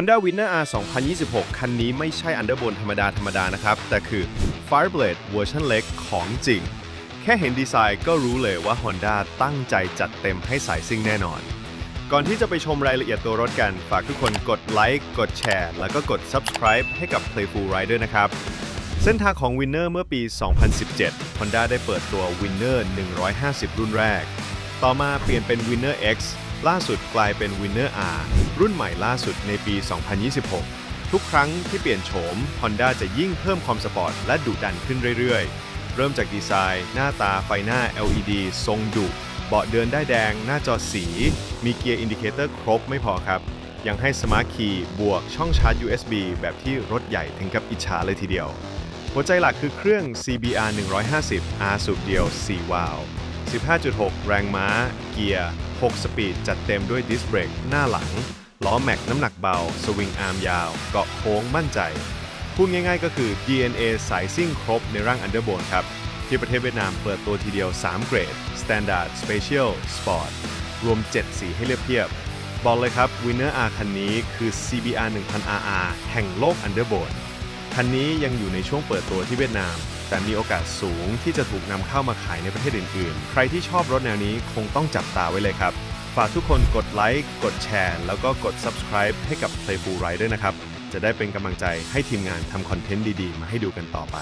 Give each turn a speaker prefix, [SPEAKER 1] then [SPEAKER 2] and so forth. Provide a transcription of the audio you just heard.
[SPEAKER 1] Honda Winner R 2026 คันนี้ไม่ใช่ Underbone ธรรมดาธรรมดานะครับ แต่คือ Fireblade เวอร์ชันเล็กของจริง แค่เห็นดีไซน์ก็รู้เลยว่า Honda ตั้งใจจัดเต็มให้สายซิ่งแน่นอน ก่อนที่จะไปชมรายละเอียดตัวรถกัน ฝากทุกคนกดไลค์กดแชร์แล้วก็กด subscribe ให้กับ Playful Rider นะครับ เส้นทางของ Winner เมื่อปี 2017 Honda ได้เปิดตัว Winner 150 รุ่นแรก ต่อมาเปลี่ยนเป็น Winner X ล่าสุดกลายเป็น Winner R รุ่นใหม่ล่าสุดในปี 2026 ทุกครั้งที่เปลี่ยนโฉม Honda จะยิ่งเพิ่มความสปอร์ตและดุดันขึ้นเรื่อยๆ เริ่มจากดีไซน์ หน้าตาไฟหน้า LED ทรงดุ เบาะเดินได้แดง หน้าจอสี มีเกียร์อินดิเคเตอร์ครบไม่พอครับ ยังให้สมาร์ทคีย์บวกช่องชาร์จ USB แบบที่รถใหญ่ถึงกับอิจฉาเลยทีเดียว หัวใจหลักคือเครื่อง CBR 150 R สูบเดียว 4 วาล์ว 15.6 แรงม้า เกียร์ 6 สปีด จัดเต็มด้วยดิสเบรกหน้าหลัง ล้อแม็กน้ำหนักเบา สวิงอาร์มยาว เกาะโค้งมั่นใจ พูดง่ายๆก็คือ DNA สายซิ่งครบในร่าง Underbone ครับ ที่ประเทศเวียดนามเปิดตัวทีเดียว 3 เกรด Standard Special Sport รวม 7 สีให้เลือกเทียบ บอกเลยครับ Winner R คันนี้คือ CBR 1000 RR แห่งโลก Underbone คันนี้ยังอยู่ในช่วงเปิดตัวที่เวียดนาม แต่มีโอกาสสูงที่จะถูกนำเข้ามาขายในประเทศอื่นๆ ใครที่ชอบรถแนวนี้คงต้องจับตาไว้เลยครับ ฝากทุกคนกดไลค์ กดแชร์ แล้วก็กด subscribe ให้กับ Playful Rider นะครับ จะได้เป็นกำลังใจให้ทีมงานทำคอนเทนต์ดีๆ มาให้ดูกันต่อไป